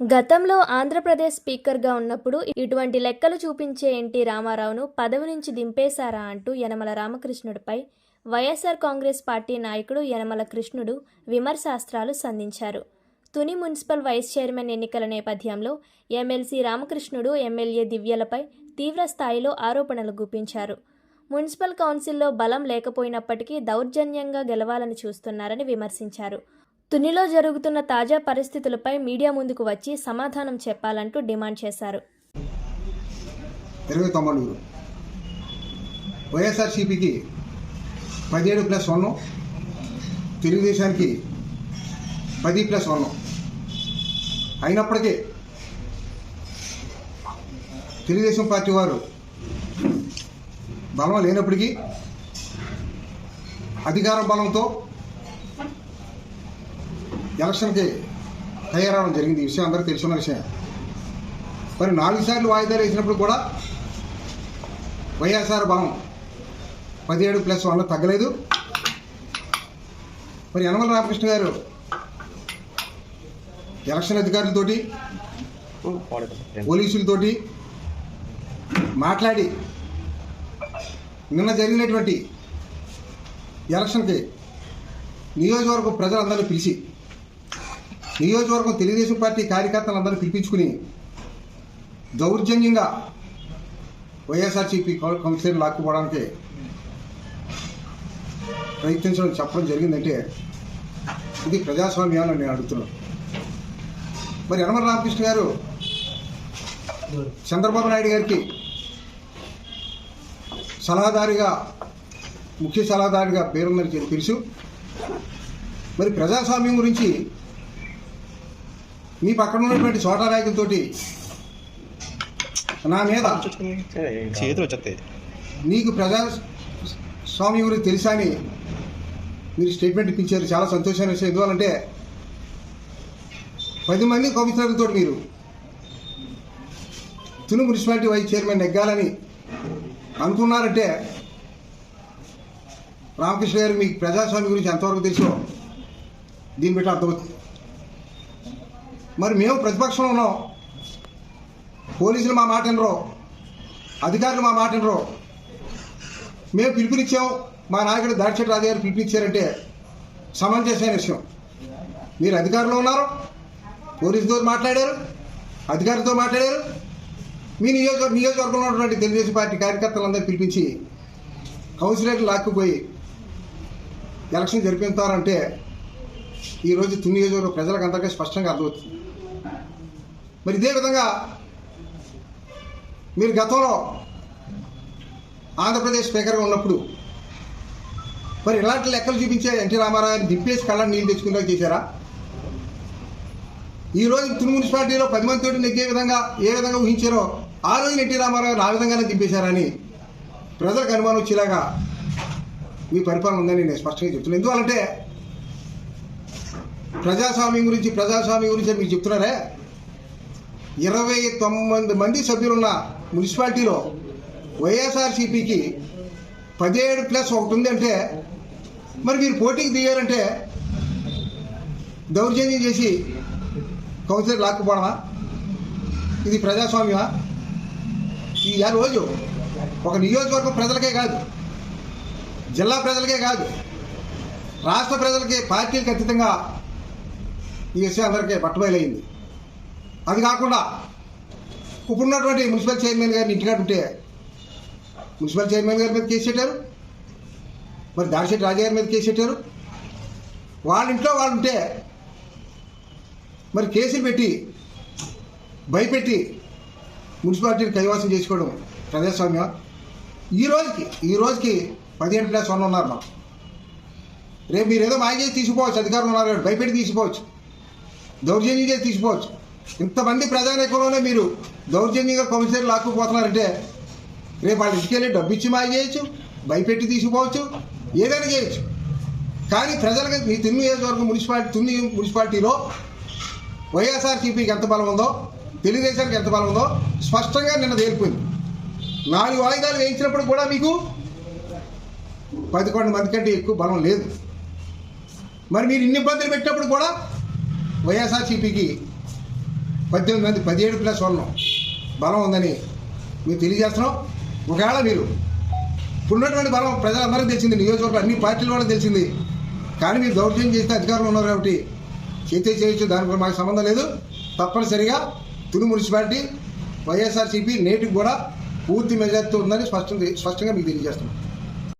గతంలో ఆంధ్రప్రదేశ్ స్పీకర్గా ఉన్నప్పుడు ఇటువంటి లెక్కలు చూపించే ఎన్టీ రామారావును పదవి నుంచి దింపేశారా అంటూ యనమల రామకృష్ణుడిపై వైఎస్ఆర్ కాంగ్రెస్ పార్టీ నాయకుడు యనమల కృష్ణుడు విమర్శాస్త్రాలు సంధించారు. తుని మున్సిపల్ వైస్ చైర్మన్ ఎన్నికల నేపథ్యంలో ఎమ్మెల్సీ రామకృష్ణుడు ఎమ్మెల్యే దివ్యలపై తీవ్ర స్థాయిలో ఆరోపణలు గుప్పించారు. మున్సిపల్ కౌన్సిల్లో బలం లేకపోయినప్పటికీ దౌర్జన్యంగా గెలవాలని చూస్తున్నారని విమర్శించారు. తునిలో జరుగుతున్న తాజా పరిస్థితులపై మీడియా ముందుకు వచ్చి సమాధానం చెప్పాలంటూ డిమాండ్ చేశారు. ఇరవై తొమ్మిది వైఎస్ఆర్సీపీకి పదిహేడు ప్లస్ వన్. తెలుగుదేశానికి పది ప్లస్ వన్. అయినప్పటికీ తెలుగుదేశం పార్టీ వారు బలం లేనప్పటికీ అధికార బలంతో ఎలక్షన్కి తయారవడం జరిగింది. ఈ విషయం అందరికీ తెలుసున్న విషయం. మరి నాలుగు సార్లు వాయిదాలు వేసినప్పుడు కూడా వైఎస్ఆర్ బలం పదిహేడు ప్లస్ వన్లో తగ్గలేదు. మరి యనమల రామకృష్ణ గారు ఎలక్షన్ అధికారులతోటి పోలీసులతోటి మాట్లాడి నిన్న జరిగినటువంటి ఎలక్షన్కి నియోజకవర్గ ప్రజలందరినీ పిలిచి నియోజకవర్గం తెలుగుదేశం పార్టీ కార్యకర్తలందరూ పిలిపించుకుని దౌర్జన్యంగా వైఎస్ఆర్సీపీ కౌన్సిలర్ లాక్కుపోవడానికి ప్రయత్నించడం చెప్పడం జరిగిందంటే ఇది ప్రజాస్వామ్యాన్ని నేను అడుగుతున్నాను. మరి యనమల రామకృష్ణ గారు చంద్రబాబు నాయుడు గారికి సలహాదారిగా ముఖ్య సలహాదారుగా పేరుందని తెలుసు. మరి ప్రజాస్వామ్యం గురించి మీ పక్కన ఉన్నటువంటి చోటా నాయకులతోటి నా మీద. చేతులు వచ్చేస్తాయి నీకు ప్రజా స్వామ్యం గురించి తెలుసా అని మీరు స్టేట్మెంట్ ఇప్పించారు. చాలా సంతోషమైన విషయం. ఎందువల్లంటే పది మంది కమిషనర్లతో మీరు తుని మున్సిపాలిటీ వైస్ చైర్మన్ నెగ్గాలని అనుకున్నారంటే రామకృష్ణ గారు మీకు ప్రజాస్వామ్యం గురించి ఎంతవరకు తెలుసో దీన్ని బట్టి అర్థమవుతుంది. మరి మేము ప్రతిపక్షంలో ఉన్నాం. పోలీసులు మా మాట వినరు. అధికారులు మా మాట వినరు. మేము పిలుపునిచ్చాం. మా నాయకుడు దాడిచెట్టు రాజు గారు పిలుపునిచ్చారంటే సమంజసమైన విషయం. మీరు అధికారంలో ఉన్నారు. పోలీసుతో మాట్లాడారు. అధికారులతో మాట్లాడారు. మీ నియోజక నియోజకవర్గంలో ఉన్నటువంటి తెలుగుదేశం పార్టీ కార్యకర్తలందరూ పిలిపించి కౌన్సిలర్లు లాక్కుపోయి ఎలక్షన్ జరిపిస్తారంటే ఈరోజు తుని నియోజకవర్గ ప్రజలకు అందరికీ స్పష్టంగా అర్థమవుతుంది. మరి ఇదే విధంగా మీరు గతంలో ఆంధ్రప్రదేశ్ స్పీకర్గా ఉన్నప్పుడు మరి ఇలాంటి లెక్కలు చూపించే ఎన్టీ రామారావు గారిని దిప్పేసి కళ్ళని నీళ్ళు తెచ్చుకునేలా చేశారా? ఈ రోజు తుని మున్సిపాలిటీలో పది మంది తోటి నెగ్గే విధంగా ఏ విధంగా ఊహించారో ఆ రోజు ఎన్టీ రామారావు ఆ విధంగానే దింపేశారని ప్రజలకు అనుమానం వచ్చేలాగా మీ పరిపాలన ఉందని నేను స్పష్టంగా చెప్తున్నాను. ఎందువల్లంటే ప్రజాస్వామ్యం గురించి ప్రజాస్వామ్యం గురించి మీరు చెప్తున్నారే? ఇరవై తొమ్మిది మంది సభ్యులున్న మున్సిపాలిటీలో వైఎస్ఆర్సీపీకి పదిహేడు ప్లస్ ఒకటి ఉందంటే మరి మీరు పోటీకి దిగారంటే దౌర్జన్యం చేసి కౌన్సిలర్ లాక్కుపోవడమా? ఇది ప్రజాస్వామ్యమా? ఈ రోజు ఒక నియోజకవర్గం ప్రజలకే కాదు జిల్లా ప్రజలకే కాదు రాష్ట్ర ప్రజలకి పార్టీలకు అతీతంగా ఈ విషయం అందరికీ పట్టుబయలైంది అది కాకుండా ఇప్పుడున్నటువంటి మున్సిపల్ చైర్మన్ గారిని ఇంటికాడ ఉంటే మున్సిపల్ చైర్మన్ గారి మీద కేసు పెట్టారు. మరి దాడిశెట్టి రాజా గారి మీద కేసు పెట్టారు. వాళ్ళ ఇంట్లో వాళ్ళు ఉంటే మరి కేసులు పెట్టి భయపెట్టి మున్సిపాలిటీని కైవాసం చేసుకోవడం ప్రజాస్వామ్యం. ఈ రోజుకి ఈ రోజుకి పదిహేను ప్లస్ వన్ ఉన్నారు మాకు. రేపు మీరు ఏదో మాయ చేసి తీసుకోవచ్చు అధికారులు ఉన్నారు భయపెట్టి తీసుకోవచ్చు. దౌర్జన్యం చేసి తీసుకోవచ్చు. ఇంతమంది ప్రజానీకంలోనే మీరు దౌర్జన్యంగా కమిషనర్ లాక్కుపోతున్నారంటే రేపు వాళ్ళ ఇంటికి వెళ్ళి డబ్బు ఇచ్చి మాయ చేయొచ్చు భయపెట్టి తీసుకుపోవచ్చు ఏదైనా చేయొచ్చు. కానీ ప్రజలకు మీ తిన్ను నియోజకవర్గం మున్సిపాలిటీ తిన్ను మున్సిపాలిటీలో వైఎస్ఆర్సీపీకి ఎంత బలం ఉందో తెలుగుదేశానికి ఎంత బలం ఉందో స్పష్టంగా నిన్న తేలిపోయింది. నాలుగు వాయిదాలు వేయించినప్పుడు కూడా మీకు పదకొండు మంది కంటే ఎక్కువ బలం లేదు. మరి మీరు ఇన్ని ఇబ్బందులు పెట్టినప్పుడు కూడా వైఎస్ఆర్సీపీకి పద్దెనిమిది మంది పదిహేడు ప్లస్ ఉన్నాం బలం ఉందని మేము తెలియజేస్తున్నాం. ఒకవేళ మీరు ఇప్పుడున్నటువంటి బలం ప్రజలందరికీ తెలిసింది నియోజకవర్గం అన్ని పార్టీలు కూడా తెలిసింది. కానీ మీరు దౌర్జన్యం చేస్తే అధికారులు ఉన్నారు కాబట్టి చేస్తే చేయొచ్చు దానికి మాకు సంబంధం లేదు. తప్పనిసరిగా తుని మున్సిపాలిటీ వైఎస్ఆర్సీపీ నేటికి కూడా పూర్తి మెజార్టీతో ఉందని స్పష్టం స్పష్టంగా మీకు తెలియజేస్తున్నాం.